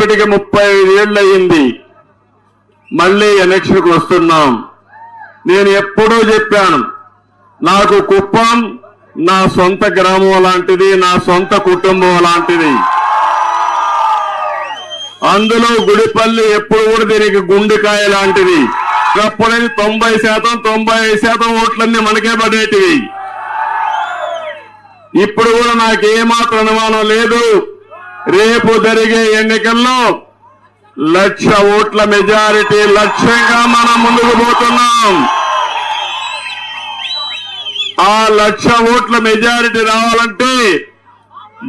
ఇప్పటికి ముప్పై ఐదేళ్ళు అయింది మళ్ళీ ఎలక్షన్కి వస్తున్నాం. నేను ఎప్పుడూ చెప్పాను నాకు కుప్పం నా సొంత గ్రామం లాంటిది నా సొంత కుటుంబం లాంటిది. అందులో గుడిపల్లి ఎప్పుడు కూడా దీనికి గుండెకాయ లాంటిది. ఒకప్పుడైతే తొంభై శాతం తొంభై ఐదు శాతం ఓట్లన్నీ మనకే పడేటివి. ఇప్పుడు కూడా నాకు ఏమాత్రం అనుమానం లేదు. రేపు జరిగే ఎన్నికల్లో లక్ష ఓట్ల మెజారిటీ లక్ష్యంగా మనం ముందుకు పోతున్నాం. ఆ లక్ష ఓట్ల మెజారిటీ రావాలంటే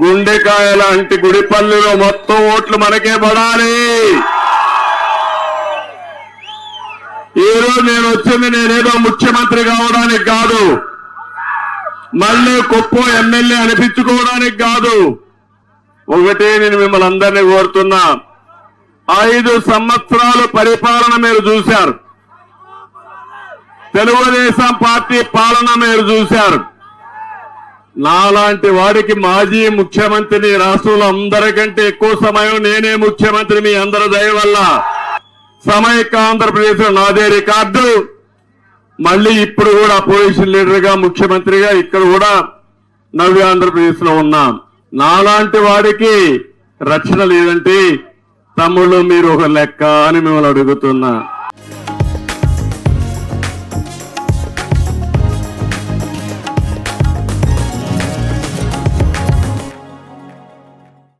గుండెకాయ లాంటి గుడిపల్లిలో మొత్తం ఓట్లు మనకే పడాలి. ఈ రోజు నేను వచ్చింది నేనేదో ముఖ్యమంత్రి కావడానికి కాదు. మళ్ళీ కుప్పం ఎమ్మెల్యే అనిపించుకోవడానికి కాదు. ఒకటే నేను మిమ్మల్ని అందరినీ కోరుతున్నా. ఐదు సంవత్సరాలు పరిపాలన మీరు చూశారు. తెలుగుదేశం పార్టీ పాలన మీరు చూశారు. నాలాంటి వాడికి మాజీ ముఖ్యమంత్రిని రాష్ట్రంలో అందరికంటే ఎక్కువ సమయం నేనే ముఖ్యమంత్రి మీ అందరి దయ వల్ల. సమైక్య ఆంధ్రప్రదేశ్లో నాదే రికార్డు. మళ్ళీ ఇప్పుడు కూడా అపోజిషన్ లీడర్గా ముఖ్యమంత్రిగా ఇక్కడ కూడా నవ్య ఆంధ్రప్రదేశ్లో ఉన్నాం. నాలాంటి వాడికి రక్షణ లేదంటే తమ్ముళ్ళు మీరు ఒక లెక్క అని మిమ్మల్ని అడుగుతున్నా.